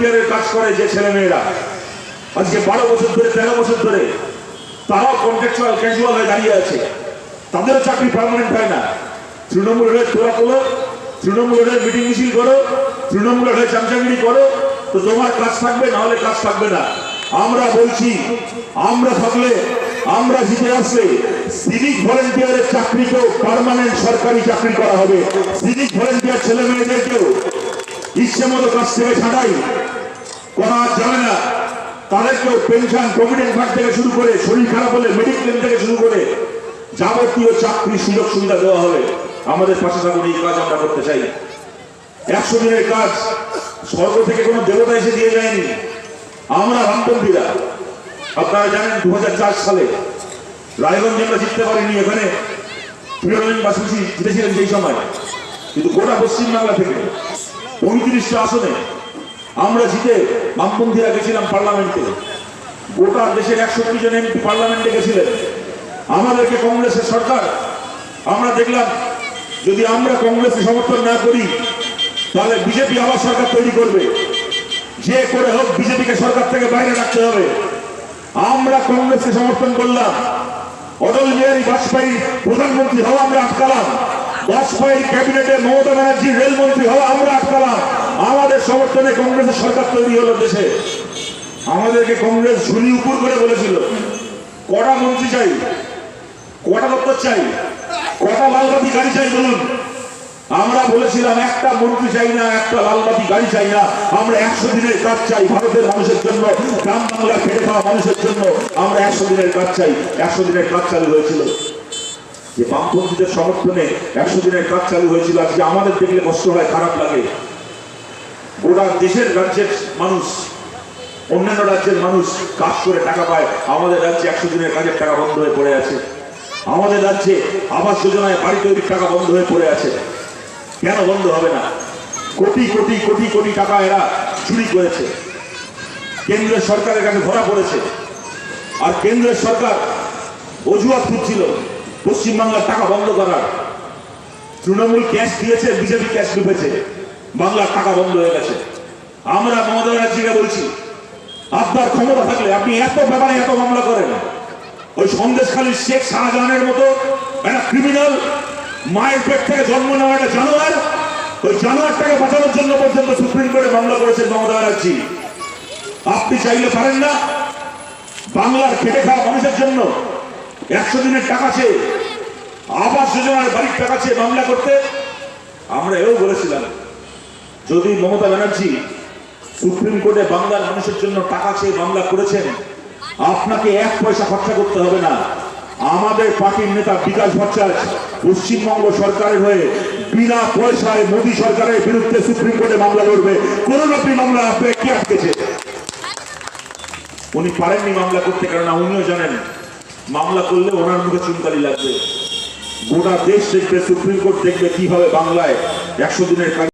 ভলেন্টিয়ারের কাজ করে যে ছেলেমেয়েরা। আজকে বারো বছর ধরে, তেরো বছর ধরে তারাও কন্ট্রাকচুয়াল ক্যাজুয়াল হয়ে দাঁড়িয়ে আছে। তাদেরও চাকরি পার্মানেন্ট হয় না। তৃণমূলের হয়ে তোলা তোলো তৃণমূলের হয়ে মিটিং মিছিল করো তৃণমূলের হয়ে চামচাগিরি করো, তো তোমার কাজ থাকবে, না হলে কাজ থাকবে না। আমরা বলছি, আমরা থাকলে, আমরা জিতে আসলে সিভিক ভলেন্টিয়ারের চাকরিকেও পার্মানেন্ট সরকারি চাকরি করা হবে। সিভিক ভলেন্টিয়ার ছেলে মেয়েদেরকেও ইচ্ছে মতো কাজ থেকে ছাড়াই করা যাবে না। তাদেরকেও পেনশন প্রভিডেন্ট ফান্ড থেকে শুরু করে শরীর খারাপ হলে মেডিক্লেম থেকে শুরু করে যাবতীয় চাকরি সুযোগ সুবিধা দেওয়া হবে। আমাদের পাশে থাকুন, এই কাজ আমরা করতে চাই। একশো দিনের কাজ, স্বর্গ থেকে কোনো দেবতা এসে দিয়ে যায়নি। আমরা বামপন্থীরা আপনারা জানেন দু হাজার চার সালে রায়গঞ্জে আমরা জিততে পারিনি এখানে। প্রিয়রঞ্জন বাসুসি জিতেছিলেন সেই সময়। কিন্তু গোটা পশ্চিমবাংলা থেকে পঁয়ত্রিশটা আসনে আমরা জিতে বামপন্থীরা গেছিলাম পার্লামেন্টে। গোটা দেশের একষট্টি জন এমপি পার্লামেন্টে গেছিলেন। আমাদেরকে কংগ্রেসের সরকার, আমরা দেখলাম যদি আমরা কংগ্রেসকে সমর্থন না করি, তাহলে বিজেপি আবার সরকার তৈরি করবে। যে করে হোক বিজেপিকে সরকার থেকে বাইরে রাখতে হবে। আমরা কংগ্রেসকে সমর্থন করলাম। অটল বিহারী বাজপেয়ী প্রধানমন্ত্রী হওয়া আমরা আটকালাম। বাজপেয়ীর ক্যাবিনেটে মমতা ব্যানার্জি, রেলমন্ত্রী হওয়া আমরা আটকালাম আমাদের সমর্থনে কংগ্রেসের সরকার তৈরি হলো দেশে। আমাদেরকে কংগ্রেস ঝুলি উপর করে বলেছিল, কটা মন্ত্রী চাই? কটা দপ্তর চাই? কটা লালবাতি গাড়ি চাই বলুন? আমরা বলেছিলাম, একটা মন্ত্রী চাই না, একটা লালবাতি গাড়ি চাই না। আমরা একশো দিনের কাজ চাই ভারতের মানুষের জন্য, গ্রাম বাংলা খেটে খাওয়া মানুষের জন্য। আমরা একশো দিনের কাজ চাই, একশো দিনের কাজ চালু হয়েছিল। যে বামপন্থীদের সমর্থনে একশো দিনের কাজ চালু হয়েছিল, আজকে আমাদের দেখলে কষ্ট হয়, খারাপ লাগে। গোটা দেশের রাজ্যের মানুষ, অন্যান্য রাজ্যের মানুষ কাজ করে টাকা পায়। আমাদের রাজ্যে একশো দিনের কাজের টাকা বন্ধ হয়ে পড়ে আছে। আমাদের রাজ্যে আবাস যোজনায় বাড়ি তৈরির টাকা বন্ধ হয়ে পড়ে আছে। কেন বন্ধ হবে না? কোটি কোটি কোটি কোটি টাকা এরা চুরি করেছে। কেন্দ্রের সরকারের কাছে ধরা পড়েছে। আর কেন্দ্রের সরকার অজুহাত খুঁজছিল। পশ্চিমবাংলার টাকা বন্ধ করার। তৃণমূল ক্যাশ দিয়েছে, বিজেপি ক্যাশ ডুবেছে বাংলার টাকা বন্ধ হয়ে গেছে। আমরা মমতা ব্যানার্জিকে বলছি, আপনার ক্ষমতা থাকলে আপনি এত ব্যাপারে এত মামলা করেন। ওই সন্দেশখালীর শেখ শাহজাহানের মতো একটা ক্রিমিনাল মায়ের পেট থেকে জন্ম নেওয়া একটা জানোয়ার, ওই জানোয়ারটাকে বাঁচানোর জন্য পর্যন্ত সুপ্রিম কোর্টে মামলা করেছেন মমতা ব্যানার্জি। আপনি চাইলে পারেন না। বাংলার খেটে খাওয়া মানুষের জন্য একশো দিনের টাকা চেয়ে আবাস যোজনার বাড়ির টাকা চেয়ে মামলা করতে আমরা এও বলেছিলাম, যদি মমতা ব্যানার্জি সুপ্রিম কোর্টে বাংলার মানুষের জন্য টাকা চেয়ে মামলা করেছেন, আপনাকে এক পয়সা খরচা করতে হবে না। আমাদের পার্টির নেতা বিকাশ ভট্টাচার্য পশ্চিমবঙ্গ সরকারের হয়ে বিনা পয়সায় মোদী সরকারের বিরুদ্ধে সুপ্রিম কোর্টে মামলা লড়বে। কোন রকম মামলা আপনাকে কি আটকেছে? উনি পারেননি মামলা করতে, কেননা উনিও জানেন মামলা করলে ওনার মুখে চুনকালি লাগবে। গোটা দেশ দেখবে, সুপ্রিম কোর্ট দেখবে কীভাবে বাংলায় একশো দিনের